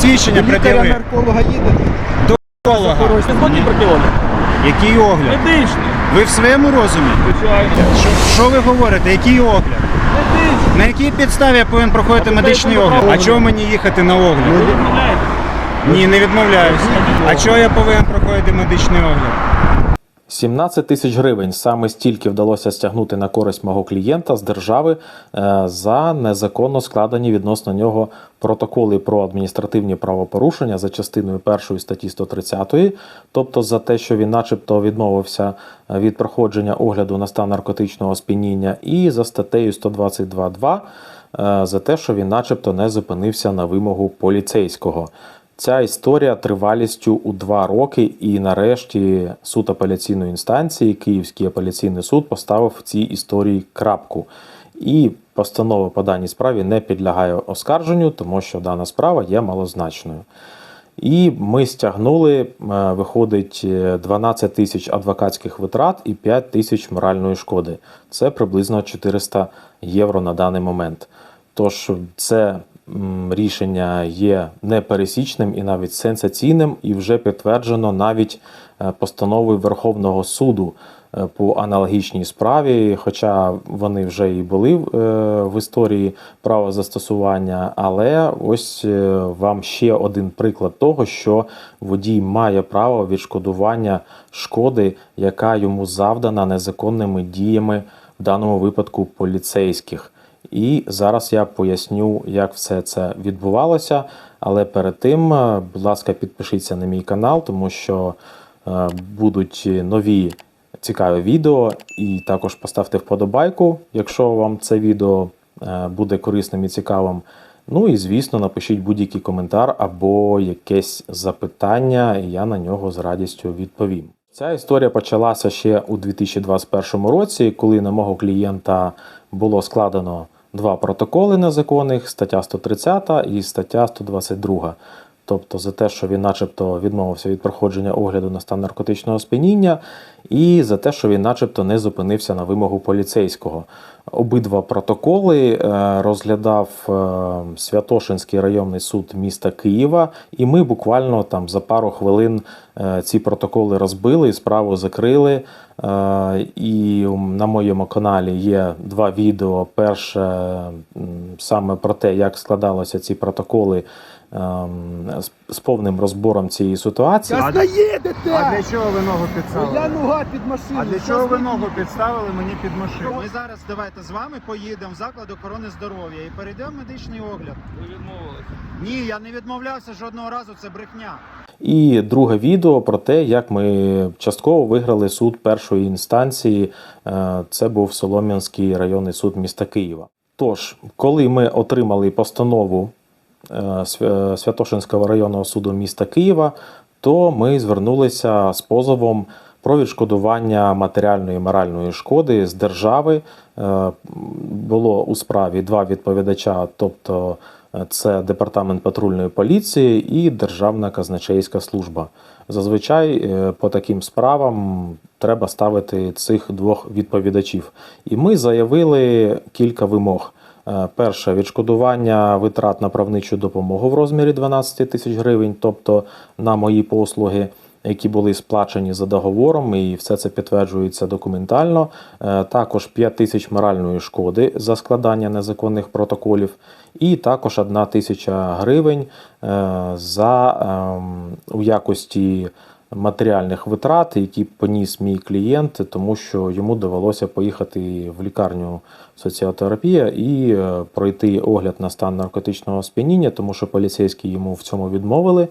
Посвідчення пред'яви. нарколога їде. нарколога. Сьогодні огляд. Який огляд? Медичний. Ви в своєму розумі? Звичайно. Що, що ви говорите? Який огляд? Медичний. На якій підставі я повинен проходити медичний огляд? А чого мені їхати на огляд? Ви відмовляєте? Ні, не відмовляюся. А чого я повинен проходити медичний огляд? 17 тисяч гривень саме стільки вдалося стягнути на користь мого клієнта з держави е, за незаконно складені відносно нього протоколи про адміністративні правопорушення за частиною першої статті 130, тобто за те, що він, начебто, відмовився е, від проходження огляду на стан наркотичного сп'яніння, і за статтею 122.2 е, за те, що він, начебто, не зупинився на вимогу поліцейського. Ця історія тривалістю у два роки, і нарешті суд апеляційної інстанції, Київський апеляційний суд, поставив в цій історії крапку. І постанова по даній справі не підлягає оскарженню, тому що дана справа є малозначною. І ми стягнули, е, виходить, е, 12 тисяч адвокатських витрат і 5 тисяч моральної шкоди. Це приблизно 400 євро на даний момент. Тож це рішення є непересічним і навіть сенсаційним, і вже підтверджено навіть е, постановою Верховного суду е, по аналогічній справі, хоча вони вже і були е, в історії права застосування. Але ось е, вам ще один приклад того, що водій має право відшкодування шкоди, яка йому завдана незаконними діями в даному випадку поліцейських. І зараз я поясню, як все це відбувалося. Але перед тим, е, будь ласка, підпишіться на мій канал, тому що е, будуть нові цікаві відео. І також поставте вподобайку, якщо вам це відео е, буде корисним і цікавим. Ну і звісно, напишіть будь-який коментар або якесь запитання, і я на нього з радістю відповім. Ця історія почалася ще у 2021 році, коли на мого клієнта було складено два протоколи незаконних: стаття 130 і стаття 122. Тобто за те, що він, начебто, відмовився від проходження огляду на стан наркотичного сп'яніння, і за те, що він, начебто, не зупинився на вимогу поліцейського. Обидва протоколи е, розглядав е, Святошинський районний суд міста Києва, і ми буквально там за пару хвилин е, ці протоколи розбили справу закрили. І на моєму каналі є два відео. Перше саме про те, як складалися ці протоколи з- з повним розбором цієї ситуації. Зараз наїдете! А для чого ви ногу Я нога під машину. А для чого ви ногу підставили мені під машину? Ми зараз давайте з вами поїдемо в заклад охорони здоров'я і перейдемо в медичний огляд. Ви відмовились. Ні, я не відмовлявся жодного разу, це брехня. І друге відео про те, як ми частково виграли суд першої інстанції. Е, Це був Солом'янський районний суд міста Києва. Тож, коли ми отримали постанову Святошинського районного суду міста Києва, то ми звернулися з позовом про відшкодування матеріальної і моральної шкоди з держави. Е, Було у справі два відповідача, тобто е, це департамент патрульної поліції і Державна казначейська служба. Зазвичай е, по таким справам треба ставити цих двох відповідачів. І ми заявили кілька вимог. Е, Перше відшкодування витрат на правничу допомогу в розмірі 12 тисяч гривень, тобто на мої послуги, які були сплачені за договором, і все це підтверджується документально. Е, Також 5 тисяч моральної шкоди за складання незаконних протоколів, і також 1 тисяча гривень е, за ем, у якості матеріальних витрат, які поніс мій клієнт, тому що йому довелося поїхати в лікарню соціотерапія і е, пройти огляд на стан наркотичного сп'яніння, тому що поліцейські йому в цьому відмовили,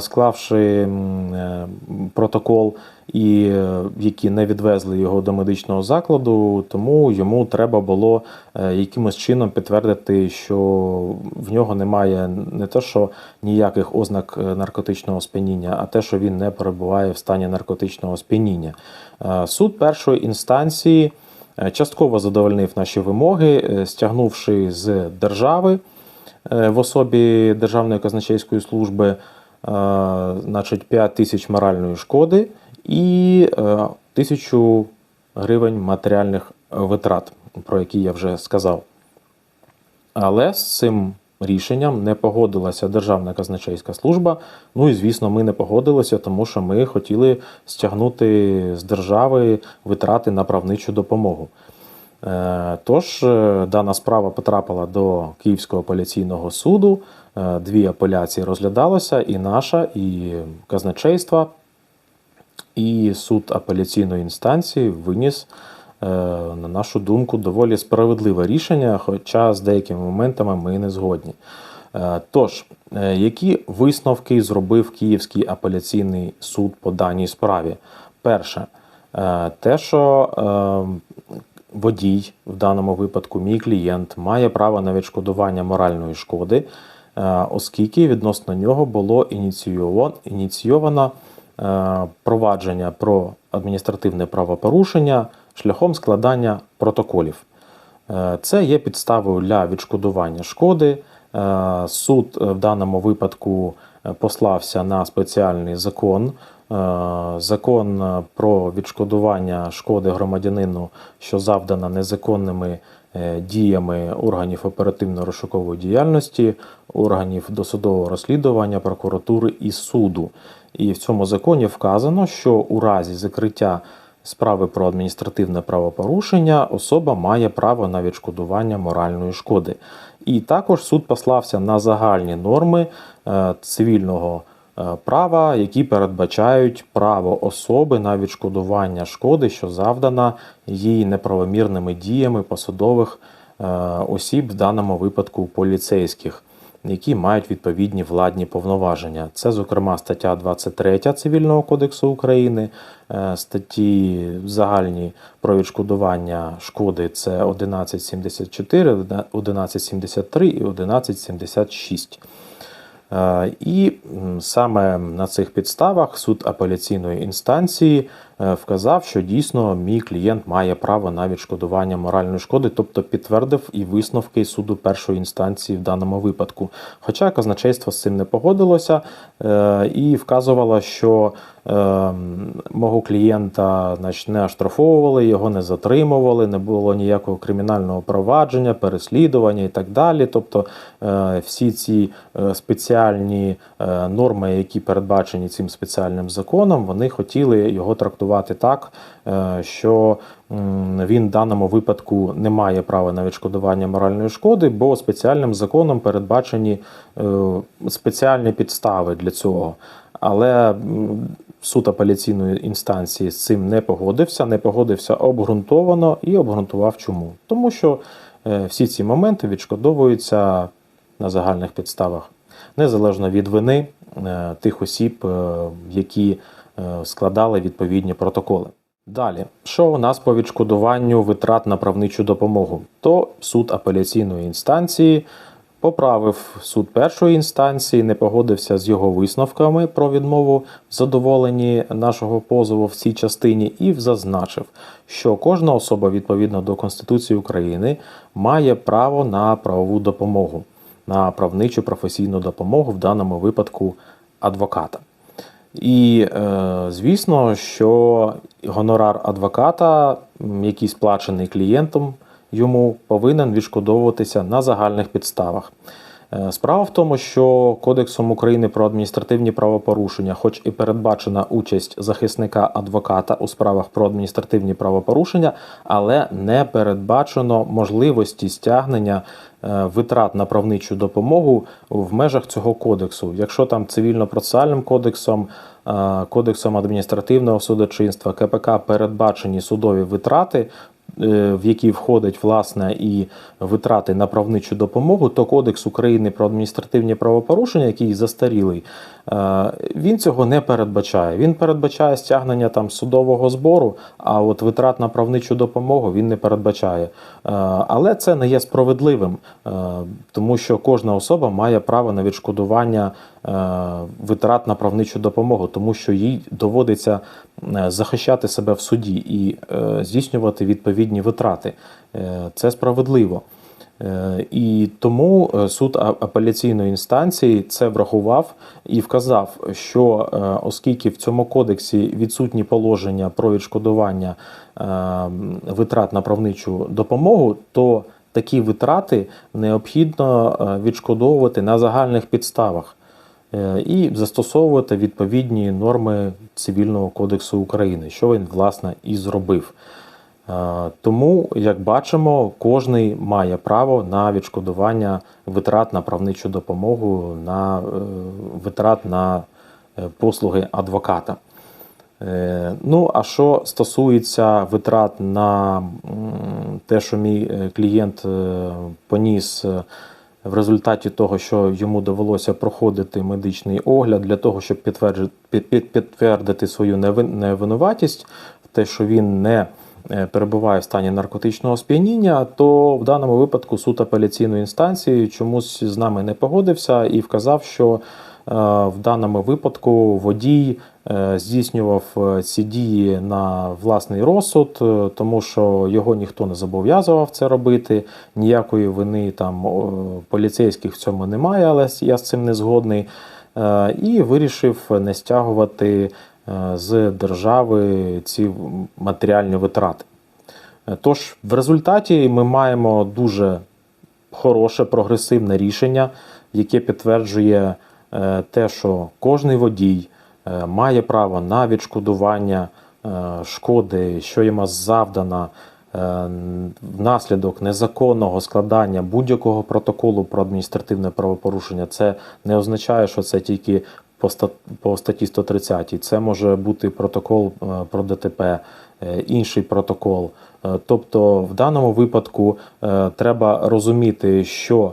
склавши е, протокол, і е, які не відвезли його до медичного закладу, тому йому треба було е, якимось чином підтвердити, що в нього немає не те, що ніяких ознак е, наркотичного сп'яніння, а те, що він не перебуває в стані наркотичного сп'яніння. Е, Суд першої інстанції е, частково задовольнив наші вимоги, е, стягнувши з держави е, в особі Державної казначейської служби е, значить, 5 тисяч моральної шкоди і е, тисячу гривень матеріальних витрат, про які я вже сказав. Але з цим рішенням не погодилася Державна казначейська служба. Ну і звісно, ми не погодилися, тому що ми хотіли стягнути з держави витрати на правничу допомогу. Е, Тож е, дана справа потрапила до Київського апеляційного суду. Е, Дві апеляції розглядалося, і наша, і казначейства, і суд апеляційної інстанції виніс, на нашу думку, доволі справедливе рішення, хоча з деякими моментами ми не згодні. Тож, які висновки зробив Київський апеляційний суд по даній справі? Перше, те, що водій, в даному випадку мій клієнт, має право на відшкодування моральної шкоди, е, оскільки відносно нього було ініційовано, е, провадження про адміністративне правопорушення шляхом складання протоколів. Е, Це є підставою для відшкодування шкоди. Суд в даному випадку послався на спеціальний закон. Е, Закон е, про відшкодування шкоди громадянину, що завдана незаконними е, діями органів оперативно-розшукової діяльності, органів досудового розслідування, прокуратури і суду. І в цьому законі вказано, що у разі закриття справи про адміністративне правопорушення особа має право на відшкодування моральної шкоди. І також суд послався на загальні норми цивільного права, які передбачають право особи на відшкодування шкоди, що завдана їй неправомірними діями посадових е, осіб, в даному випадку поліцейських які мають відповідні владні повноваження. Це, зокрема, стаття 23 Цивільного кодексу України, е, статті загальні про відшкодування шкоди це 1174, 1173 і 1176. Е, І саме на цих підставах суд апеляційної інстанції вказав, що дійсно мій клієнт має право на відшкодування моральної шкоди, тобто підтвердив і висновки суду першої інстанції в даному випадку. Хоча казначейство з цим не погодилося е, і вказувало, що е, мого клієнта значить, не оштрафовували, його не затримували, не було ніякого кримінального провадження, переслідування і так далі. Тобто е, всі ці е, спеціальні е, норми, які передбачені цим спеціальним законом, вони хотіли його трактувати так, е, що він в даному випадку не має права на відшкодування моральної шкоди, бо спеціальним законом передбачені е, спеціальні підстави для цього. Але суд апеляційної інстанції з цим не погодився, не погодився обґрунтовано і обґрунтував чому. Тому що е, всі ці моменти відшкодовуються на загальних підставах, незалежно від вини тих осіб, які складали відповідні протоколи. Далі, що у нас по відшкодуванню витрат на правничу допомогу? То суд апеляційної інстанції поправив суд першої інстанції, не погодився з його висновками про відмову в задоволенні нашого позову в цій частині і зазначив, що кожна особа відповідно до Конституції України має право на правову допомогу, на правничу професійну допомогу, в даному випадку адвоката. І е, звісно, що гонорар адвоката, який сплачений клієнтом, йому повинен відшкодовуватися на загальних підставах. Е, Справа в тому, що Кодексом України про адміністративні правопорушення, хоч і передбачена участь захисника адвоката у справах про адміністративні правопорушення, але не передбачено можливості стягнення е, витрат на правничу допомогу в межах цього кодексу. Якщо там цивільно-процесуальним кодексом, е, кодексом адміністративного судочинства, КПК передбачені судові витрати, в які входять власне і витрати на правничу допомогу, то Кодекс України про адміністративні правопорушення, який застарілий, е, він цього не передбачає. Він передбачає стягнення там судового збору, а от витрат на правничу допомогу він не передбачає. Е, Але це не є справедливим, е, тому що кожна особа має право на відшкодування е, витрат на правничу допомогу, тому що їй доводиться е, захищати себе в суді і е, здійснювати відповідні витрати. Е, Це справедливо. Е, І тому е, суд апеляційної інстанції це врахував і вказав, що оскільки в цьому кодексі відсутні положення про відшкодування витрат на правничу допомогу, то такі витрати необхідно відшкодовувати на загальних підставах і застосовувати відповідні норми Цивільного кодексу України, що він власне і зробив. Тому, як бачимо, кожний має право на відшкодування витрат на правничу допомогу, на е, витрат на е, послуги адвоката. Е, Ну, а що стосується витрат на те, що мій клієнт поніс в результаті того, що йому довелося проходити медичний огляд для того, щоб підтвердити свою невин- невинуватість, те, що він не перебуває в стані наркотичного сп'яніння, то в даному випадку суд апеляційної інстанції чомусь з нами не погодився і вказав, що е, в даному випадку водій е, здійснював е, ці дії на власний розсуд, е, тому що його ніхто не зобов'язував це робити. Ніякої вини там поліцейських в цьому немає, але я з цим не згодний. Е, І вирішив не стягувати е, з держави ці матеріальні витрати. Е, Тож, в результаті ми маємо дуже хороше прогресивне рішення, яке підтверджує е, те, що кожний водій е, має право на відшкодування е, шкоди, що йому завдано е, внаслідок незаконного складання будь-якого протоколу про адміністративне правопорушення. Це не означає, що це тільки по ста- по статті 130. Це може бути протокол е, про ДТП, е, інший протокол. Е, Тобто, в даному випадку треба розуміти, що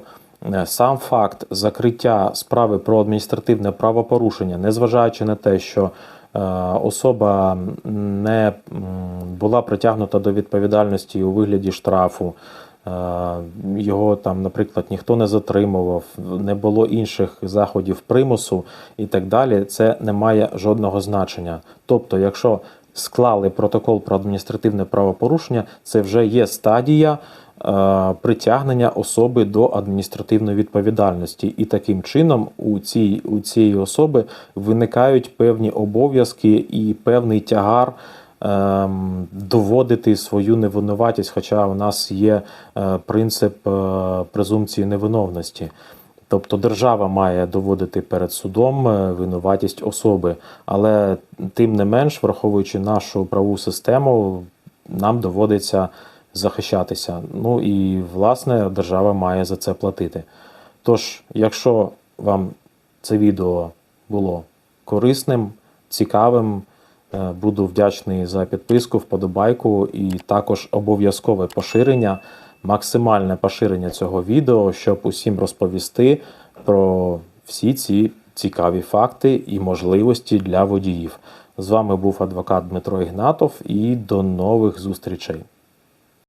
сам факт закриття справи про адміністративне правопорушення, незважаючи на те, що особа не була притягнута до відповідальності у вигляді штрафу, його там, наприклад, ніхто не затримував, не було інших заходів примусу і так далі, це не має жодного значення. Тобто, якщо склали протокол про адміністративне правопорушення, це вже є стадія притягнення особи до адміністративної відповідальності. І таким чином у цій у цієї особи виникають певні обов'язки і певний тягар. Ем, Доводити свою невинуватість, хоча у нас є е, принцип е, презумпції невиновності. Тобто держава має доводити перед судом е, винуватість особи, але тим не менш, враховуючи нашу правову систему, нам доводиться захищатися. Ну і власне держава має за це платити. Тож, якщо вам це відео було корисним, цікавим, буду вдячний за підписку, вподобайку і також обов'язкове поширення, максимальне поширення цього відео, щоб усім розповісти про всі ці цікаві факти і можливості для водіїв. З вами був адвокат Дмитро Ігнатов і до нових зустрічей.